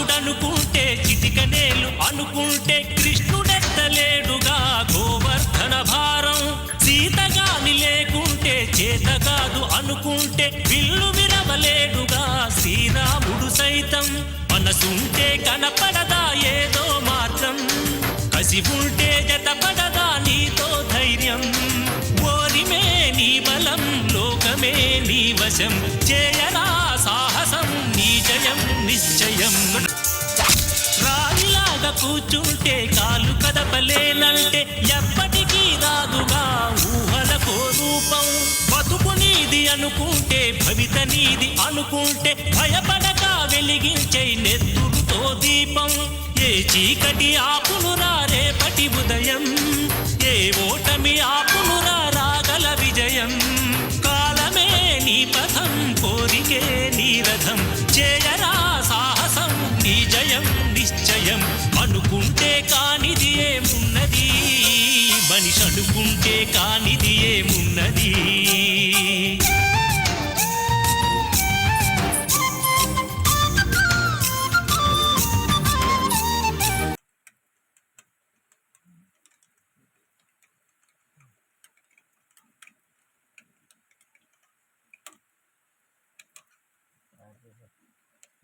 బాలుడనుకుంటే చిటికనేలు అనుకుంటే కృష్ణుడెత్తలేడుగా. గోవర్ధన భారం సీతగాని లేకుంటే చేత కాదు అనుకుంటే విల్లు విరవలేడుగా శ్రీరాముడు సైతం మనసుంటే కనపడదా ఏదో మాత్రం. కసి ఉంటే వశం చేయరా సాహసం నీ జయం నిశ్చయం. రాణిలాగా కూర్చుంటే కాలు కదపలేనంటే ఎప్పటికీ రాదుగా ఊహలకు రూపం. బతుకు నీది అనుకుంటే భవిత నీది అనుకుంటే భయపడక వెలిగించే నెత్తురుతో దీపం. ఏ చీకటి ఆపునురా రేపటి ఉదయం ఏ ఓటమి ఆపు అనుకుంటే కానిది ఏమున్నది మనిషి అనుకుంటే కానిది ఏమున్నది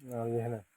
No, yeah, no.